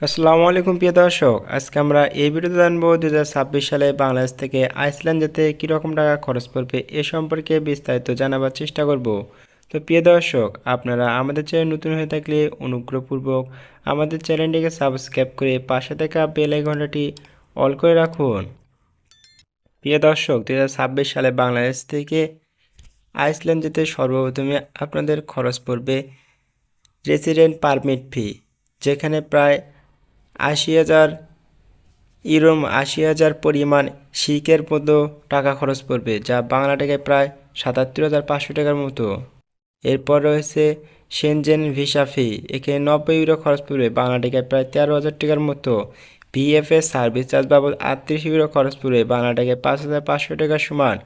আসসালামু আলাইকুম, প্রিয় দর্শক। আজকে আমরা এই ভিডিওতে জানব দু হাজার ছাব্বিশ সালে বাংলাদেশ থেকে আইসল্যান্ড যেতে কীরকম টাকা খরচ পড়বে এ সম্পর্কে বিস্তারিত জানাবার চেষ্টা করব। তো প্রিয় দর্শক, আপনারা আমাদের চ্যানেল নতুন হয়ে থাকলে অনুগ্রহপূর্বক আমাদের চ্যানেলটিকে সাবস্ক্রাইব করে পাশে থাকা বেল আইকনটি অল করে রাখুন। প্রিয় দর্শক দু হাজার ছাব্বিশ সালে বাংলাদেশ থেকে আইসল্যান্ড যেতে সর্বপ্রথমে আপনাদের খরচ পড়বে রেসিডেন্ট পারমিট ফি, যেখানে প্রায় আশি হাজার ইরম আশি হাজার পরিমাণ শিখের মতো টাকা খরচ পড়বে, যা বাংলা টাকায় প্রায় সাতাত্তর হাজার পাঁচশো টাকার মতো। এরপর রয়েছে সেনজেন ভিসা ফি এখানে নব্বই ইউরো খরচ পড়বে, বাংলা টাকায় প্রায় তেরো হাজার টাকার মতো। ভিএফএস সার্ভিস চার্জ বাবদ আটত্রিশ ইউরো খরচ পড়বে, বাংলা টাকায় পাঁচ হাজার পাঁচশো টাকার সমান।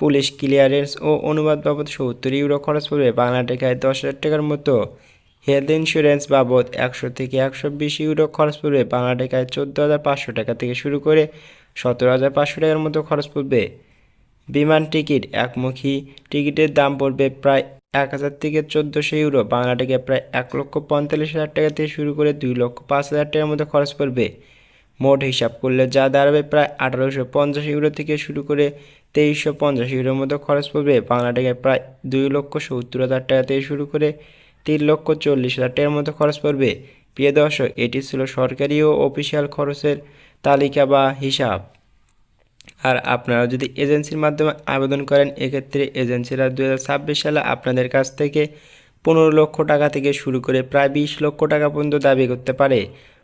পুলিশ ক্লিয়ারেন্স ও অনুবাদ বাবদ সত্তর ইউরো খরচ পড়বে, বাংলা টাকায় দশ হাজার টাকার মতো। হেলথ ইন্স্যুরেন্স বাবদ একশো থেকে একশো বিশ ইউরো খরচ পড়বে। বাংলা টাকায় চোদ্দ হাজার পাঁচশো টাকা থেকে শুরু করে সতেরো হাজার পাঁচশো টাকার মতো খরচ পড়বে। বিমান টিকিট একমুখী টিকিটের দাম পড়বে প্রায় এক হাজার থেকে চোদ্দোশো ইউরো। বাংলা টাকায় প্রায় এক লক্ষ পঁয়তাল্লিশ হাজার টাকা থেকে শুরু করে দুই লক্ষ পাঁচ হাজার টাকার মতো খরচ পড়বে। মোট হিসাব করলে যা দাঁড়াবে প্রায় আঠারোশো পঞ্চাশ ইউরো থেকে শুরু করে তেইশশো পঞ্চাশ ইউরোর মতো খরচ পড়বে। বাংলা টাকায় প্রায় দুই লক্ষ সত্তর হাজার টাকা থেকে শুরু করে তিন লক্ষ চল্লিশ হাজার টাকার মতো খরচ পড়বে। প্রিয় দর্শক, এটি ছিল সরকারি ও অফিসিয়াল খরচের তালিকা বা হিসাব। আর আপনারা যদি এজেন্সির মাধ্যমে আবেদন করেন, এক্ষেত্রে এজেন্সিরা দু হাজার ছাব্বিশ সালে আপনাদের কাছ থেকে পনেরো লক্ষ টাকা থেকে শুরু করে প্রায় বিশ লক্ষ টাকা পর্যন্ত দাবি করতে পারে।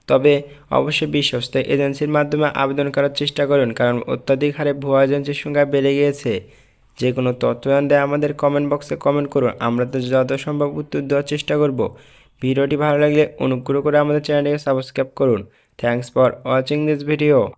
তবে অবশ্যই বিশ্বস্ত এজেন্সির মাধ্যমে আবেদন করার চেষ্টা করুন, কারণ অত্যাধিক হারে ভুয়া এজেন্সির সংখ্যা বেড়ে গিয়েছে। যে কোনো তথ্য দেয় আমাদের কমেন্ট বক্সে কমেন্ট করুন। আমরা তো যত সম্ভব উত্তর দেওয়ার চেষ্টা করব। ভিডিওটি ভালো লাগলে অনুগ্রহ করে আমাদের চ্যানেলটিকে সাবস্ক্রাইব করুন। Thanks for watching this video